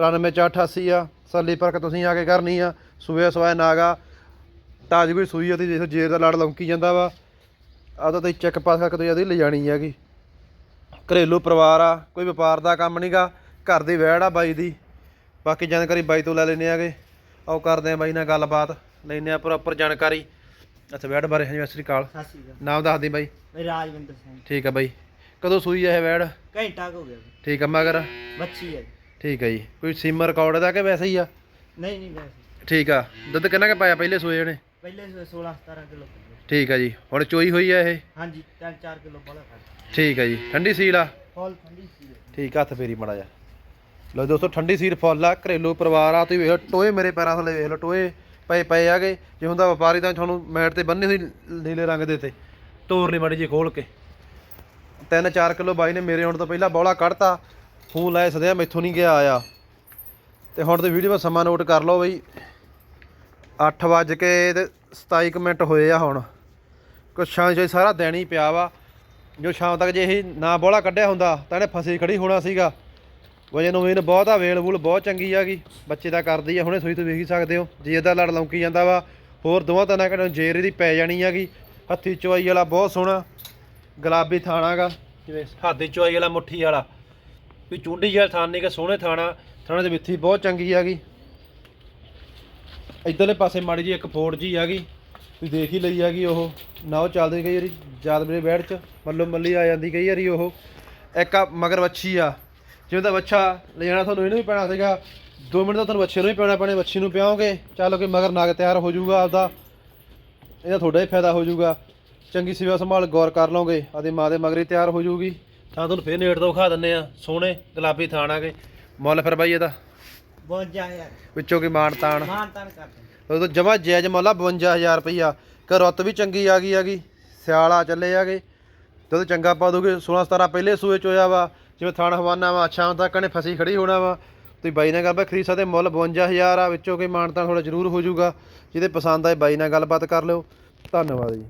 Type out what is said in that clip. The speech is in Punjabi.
93488 ਆ। ਸੱਲੀ ਪਰਕ ਤੁਸੀਂ ਆ ਕੇ ਕਰਨੀ ਆ। ਸੂਏ ਸਵਾਏ ਨਾਗਾ। ਤਾਜ ਕੋਈ ਸੂਈ ਉਹਦੀ ਦੇਖੋ ਜੇਰ ਦਾ ਲੜ ਲੌਂਕੀ ਜਾਂਦਾ ਵਾ। ਆ ਤਾਂ ਤੁਸੀਂ ਚੈੱਕ ਪਾਸ ਕਰਕੇ ਤੁਸੀਂ ਇਹਦੀ ਲੈ ਜਾਣੀ ਹੈਗੀ। ਘਰੇਲੂ ਪਰਿਵਾਰ ਆ ਕੋਈ ਵਪਾਰ ਦਾ ਕੰਮ ਨਹੀਂਗਾ ਘਰ ਦੀ ਵਹਿੜ ਆ ਬਾਈ ਦੀ। ਬਾਕੀ ਜਾਣਕਾਰੀ ਬਾਈ ਤੋਂ ਲੈ ਲੈਨੇ ਆਗੇ। ਆਓ ਕਰਦੇ ਆ ਬਾਈ ਨਾਲ ਗੱਲਬਾਤ। ਲੈਨੇ ਆ ਪ੍ਰੋਪਰ ਜਾਣਕਾਰੀ। ਅੱਛਾ ਵਹਿੜ ਬਾਰੇ ਹਾਂਜੀ ਸਤਿ ਸ੍ਰੀ ਅਕਾਲ। ਸਤਿ ਸ਼੍ਰੀ ਅਕਾਲ। ਨਾਮ ਦੱਸ ਦੇ ਬਾਈ। ਰਾਜਵਿੰਦਰ ਸਿੰਘ। ਠੀਕ ਆ ਬਾਈ। ਕਦੋਂ ਸੂਈ ਆ ਇਹ ਵਹਿੜ ਘੰਟਾ ਕੁ ਹੋ ਗਿਆ। ਜੀ। ਠੀਕ ਆ ਮਗਰ? ਬੱਚੀ ਜੀ। ਠੀਕ ਆ ਜੀ। ਕੋਈ ਸਿਮ ਰਿਕਾਰਡ ਦਾ ਕਿ ਵੈਸੇ ਹੀ ਆ? ਨਹੀਂ ਨਹੀਂ ਵੈਸੇ। ਠੀਕ ਆ। ਦੁੱਧ ਕਿੰਨਾ ਕੁ ਪਾਇਆ ਪਹਿਲੇ ਸੂਏ ਨੇ ਪਹਿਲੇ 16 17 ਕਿਲੋ। ਠੀਕ ਆ ਜੀ। ਹੁਣ ਚੋਈ ਹੋਈ ਆ ਇਹ? ਹਾਂਜੀ 3 4 ਕਿਲੋ ਬੜਾ ਕਰ ਠੀਕ ਆ ਜੀ। ਠੰਡੀ ਸੀਲ ਆ? ਫੁੱਲ ਠੰਡੀ ਸੀ ਠੀਕ ਆ, ਹੱਥ ਫੇਰੀ ਮੜਾ ਜਾ ਲੋ ਦੋਸਤੋ ਠੰਡੀ ਸੀਲ ਫੁੱਲ ਆ। ਘਰੇਲੂ ਪਰਿਵਾਰ ਆ। ਤੁਸੀਂ ਵੇਖ ਲਓ ਟੋਏ ਮੇਰੇ ਪੈਰਾਂ ਥੱਲੇ ਵੇਖ ਲਓ ਟੋਏ ਪਏ ਪਏ ਆਗੇ। ਜੇ ਹੁੰਦਾ ਵਪਾਰੀ ਤਾਂ ਤੁਹਾਨੂੰ ਮੈਟ ਤੇ ਬੰਨੀ ਹੋਈ ਨੀਲੇ ਰੰਗ ਦੇ ਤੇ। ਤੋਰ ਲਈ ਮੜੀ ਜੀ ਖੋਲ ਕੇ। 3-4 ਕਿਲੋ ਬਾਈ ਨੇ ਮੇਰੇ ਆਉਣ ਤੋਂ ਪਹਿਲਾਂ ਬੌਲਾ ਕੱਢਤਾ। ਫੋਨ ਲਾਏ ਸਦਿਆ ਮੈਥੋਂ ਨਹੀਂ ਗਿਆ ਆਇਆ। ਤੇ ਹੁਣ ਤੇ ਵੀਡੀਓ ਦਾ ਸਮਾਂ ਨੋਟ ਕਰ ਲਓ ਬਈ। 8 ਵੱਜ ਕੇ ਤੇ 27 ਕੁ ਮਿੰਟ ਹੋਏ ਆ ਹੁਣ। ਕੁਛ ਸ਼ਾਮ ਜੇ ਸਾਰਾ ਦਿਨ ਹੀ ਪਿਆ ਵਾ। ਜੋ ਸ਼ਾਮ ਤੱਕ ਜੇ ਇਹ ਨਾ ਬੋਲਾ ਕੱਢਿਆ ਹੁੰਦਾ ਤਾਂ ਇਹਨੇ ਫਸੀ ਖੜੀ ਹੋਣਾ ਸੀਗਾ। ਵਜਨ ਉਮੀਦ ਬਹੁਤ ਆ ਵੇਲ ਵੂਲ ਬਹੁਤ ਚੰਗੀ ਆਗੀ ਬੱਚੇ ਦਾ ਕਰਦੀ ਆ ਹੁਣੇ ਸੋਈ ਤੋਂ ਵੇਖ ਹੀ ਸਕਦੇ ਹੋ। ਜੇ ਇਹਦਾ ਲੜ ਲੌਂਕੀ ਜਾਂਦਾ ਵਾ ਹੋਰ ਦੋਵਾਂ ਤਿੰਨਾਂ ਘੰਟੇ ਨੂੰ ਜੇਰ ਇਹਦੀ ਪੈ ਜਾਣੀ ਆਗੀ ਹੱਥੀ ਚੁਆਈ ਵਾਲਾ ਬਹੁਤ ਸੋਹਣਾ। ਗੁਲਾਬੀ ਥਾਣਾਗਾ ਜਿਵੇਂ ਹੱਥੀ ਚੁਆਈ ਵਾਲਾ ਮੁੱਠੀ ਵਾਲਾ। ਵੀ ਚੁੰਡੀ ਜਿਹਾ ਥਾਣ ਨਹੀਂ ਕਿ ਸੋਹਣੇ ਥਾਣਾ ਥਾਣਾ ਦੇ ਮਿੱਥੀ ਬਹੁਤ ਚੰਗੀ ਆਗੀ ਇਧਰਲੇ ਪਾਸੇ ਮਾੜੀ ਜੀ ਇੱਕ ਫੋੜ ਜੀ ਆਗੀ ਤੁਸੀਂ ਦੇਖ ਹੀ ਲਈ ਆਗੀ ਉਹ। ਨਾ ਉਹ ਚੱਲਦੀ ਕਈ ਵਾਰੀ ਜਦ ਮੇਰੇ ਬੈੜ ਚ, ਮੱਲੋ ਮੱਲੀ ਆ ਜਾਂਦੀ ਕਈ ਵਾਰੀ ਉਹ। ਇੱਕ ਆ ਮਗਰ ਵੱਛੀ ਆ, ਜਿਵੇਂ ਤਾਂ ਵੱਛਾ ਲੈ ਜਾਣਾ ਤੁਹਾਨੂੰ ਇਹਨੂੰ ਵੀ ਪੈਣਾ ਸੀਗਾ। 2 ਮਿੰਟ ਤਾਂ ਤੁਹਾਨੂੰ ਵੱਛੇ ਨੂੰ ਹੀ ਪੈਣਾ ਪੈਣੇ, ਵੱਛੀ ਨੂੰ ਪਿਆਓਗੇ, ਚੱਲ ਕੇ ਮਗਰ ਨਾਗ ਤਿਆਰ ਹੋ ਜਾਊਗਾ ਆਪਦਾ। ਇਹਦਾ ਤੁਹਾਡਾ ਹੀ ਫਾਇਦਾ ਹੋ ਜਾਊਗਾ। ਚੰਗੀ ਸੇਵਾ ਸੰਭਾਲ ਗੌਰ ਕਰ ਲਓਗੇ ਆਦੀ ਮਾਂ ਦੇ ਮਗਰ ਹੀ ਤਿਆਰ ਹੋ ਜਾਊਗੀ। ਤਾਂ ਤੁਹਾਨੂੰ ਫੇਰ ਨੇੜ ਤੋਂ ਵਿਖਾ ਦਿੰਨੇ ਆ ਸੋਹਣੇ ਗੁਲਾਬੀ ਥਾਣ ਆ ਗਏ ਮੁੱਲ ਫਿਰ ਬਾਈ ਇਹਦਾ? 52000 ਵਿੱਚੋਂ ਕੀ ਮਾਣ ਤਾਣ ਮਾਨ ਤਾਨ ਕਰਦੇ ਉਹ ਤਾਂ ਜਮਾ ਜਾਇਜ਼ ਮੁੱਲ ਆ 52000 ਰੁਪਈਆ। ਕਿ ਰੁੱਤ ਵੀ ਚੰਗੀ ਆ ਗਈ ਆਗੀ ਸਿਆਲਾ ਚੱਲੇ ਆਗੇ ਦੁੱਧ ਚੰਗਾ ਪਾ ਦੋਗੇ 16 17 ਪਹਿਲੇ ਸੂਏ ਚ ਹੋਇਆ ਵਾ ਜਿਵੇਂ ਥਾਣ ਹਵਾਨਾ ਵਾ ਸ਼ਾਮ ਤੱਕ ਨੇ ਫਸੀ ਖੜੀ ਹੋਣਾ ਵਾ। ਤੁਸੀਂ ਬਾਈ ਨਾਲ ਗੱਲਬਾਤ ਖਰੀਦ ਸਕਦੇ ਮੁੱਲ 52000 ਆ ਵਿੱਚੋਂ ਕੋਈ ਮਾਨਤਾ ਥੋੜਾ ਜ਼ਰੂਰ ਹੋ ਜਾਊਗਾ। ਜਿਹਦੇ ਪਸੰਦ ਆਏ ਬਾਈ ਨਾਲ ਗੱਲਬਾਤ ਕਰ ਲਿਓ। ਧੰਨਵਾਦ ਜੀ।